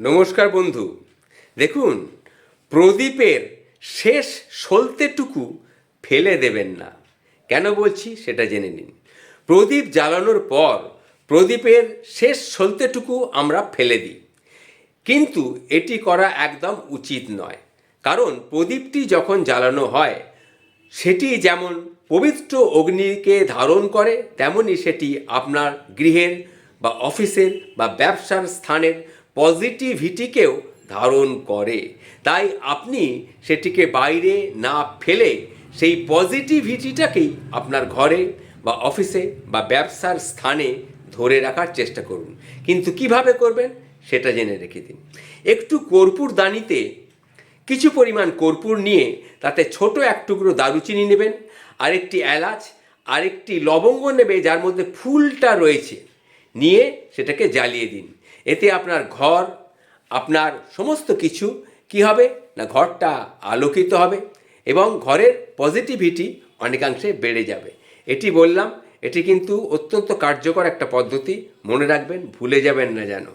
নমস্কার বন্ধু। দেখুন, প্রদীপের শেষ সলতেটুকু ফেলে দেবেন না। কেন বলছি সেটা জেনে নিন। প্রদীপ জ্বালানোর পর প্রদীপের শেষ সলতেটুকু আমরা ফেলে দিই। কিন্তু এটি করা একদম উচিত নয়। কারণ প্রদীপটি যখন জ্বালানো হয়, সেটি যেমন পবিত্র অগ্নিকে ধারণ করে, তেমনি সেটি আপনার গৃহের বা অফিসের বা ব্যবসার স্থানের পজিটিভিটিকেও ধারণ করে। তাই আপনি সেটিকে বাইরে না ফেলে সেই পজিটিভিটিটাকেই আপনার ঘরে বা অফিসে বা ব্যবসার স্থানে ধরে রাখার চেষ্টা করুন। কিন্তু কীভাবে করবেন সেটা জেনে রেখে দিন। একটু কর্পূর দানিতে কিছু পরিমাণ কর্পূর নিয়ে তাতে ছোট এক টুকরো দারুচিনি নেবেন, আরেকটি এলাচ, আরেকটি লবঙ্গ নেবে যার মধ্যে ফুলটা রয়েছে। নিয়ে সেটাকে জ্বালিয়ে দিন। এতে আপনার ঘর, আপনার সমস্ত কিছু কি হবে না ঘরটা আলোকিত হবে এবং ঘরের পজিটিভিটি অনেকাংশে বেড়ে যাবে। এটি বললাম, এটি কিন্তু অত্যন্ত কার্যকর একটা পদ্ধতি। মনে রাখবেন, ভুলে যাবেন না যেন।